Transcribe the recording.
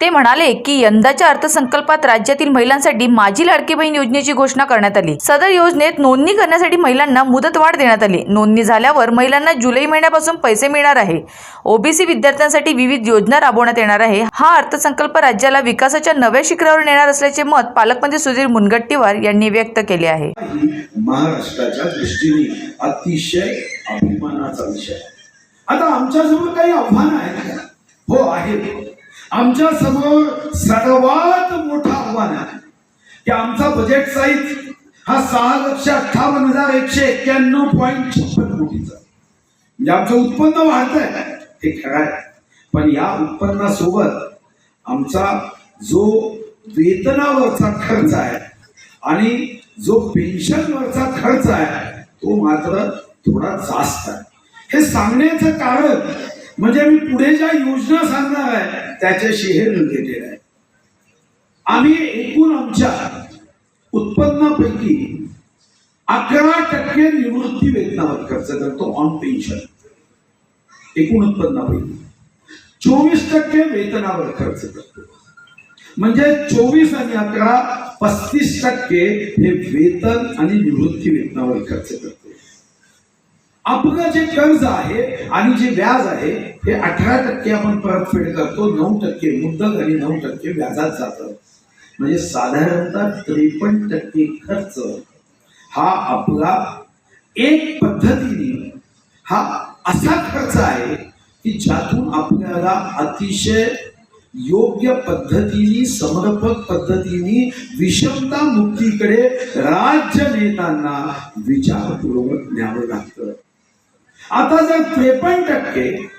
ते म्हणाले की यंदाच्या अर्थसंकल्पात राज्यातील महिलांसाठी माझी लाडकी बहीण योजनेची घोषणा करण्यात आली. सदर योजनेत नोंदणी करण्यासाठी महिलांना मुदतवाढ देण्यात आली. नोंदणी झाल्यावर महिलांना जुलै महिन्यापासून पैसे मिळणार आहे. ओबीसी विद्यार्थ्यांसाठी विविध योजना राबवण्यात येणार आहे. हा अर्थसंकल्प राज्याला विकासाच्या नव्या शिखरावर नेणार असल्याचे मत पालकमंत्री सुधीर मुनगट्टीवार यांनी व्यक्त केले आहे. महाराष्ट्राच्या दृष्टीने अतिशय अभिमानाचा विषय आता आमच्यासमोर काही आव्हान आहे हो आहे आमच्यासमोर सर्वात मोठं आव्हान आहे. की आमचा बजेट साईज हा सहा लक्ष अठ्ठावन्न हजार एकशे एक्क्याण्णव पॉईंट छप्पन कोटीचा म्हणजे आमचं उत्पन्न वाढत आहे हे खरं आहे. पण या उत्पन्नासोबत आमचा जो वेतनावरचा खर्च आहे आणि जो पेन्शनवरचा खर्च आहे तो मात्र थोडा जास्त आहे. हे सांगण्याचं कारण म्हणजे मी पुढे ज्या योजना सांगणार आहे त्याच्याशी हे रिलेटेड आहे. आम्ही एकूण आमच्या उत्पन्नापैकी अकरा टक्के निवृत्ती वेतनावर खर्च करतो ऑन पेन्शन एकूण उत्पन्नापैकी. चोवीस टक्के वेतनावर खर्च करतो. म्हणजे चोवीस आणि अकरा पस्तीस टक्के हे वेतन आणि निवृत्ती वेतनावर खर्च करतो. आपलं जे कर्ज आहे आणि जे व्याज आहे हे अठरा टक्के आपण परतफेड करतो नऊ टक्के मुद्दल आणि नऊ टक्के व्याजात जातं. म्हणजे साधारणतः त्रेपन्न टक्के खर्च हा आपला एक पद्धतीने हा असा खर्च आहे की ज्यातून आपल्याला अतिशय योग्य पद्धतीने समर्पक पद्धतीने विषमता मुक्तीकडे राज्य नेत्यांना विचारपूर्वक न्यावं लागतं. आता जर त्रेपन्न टक्के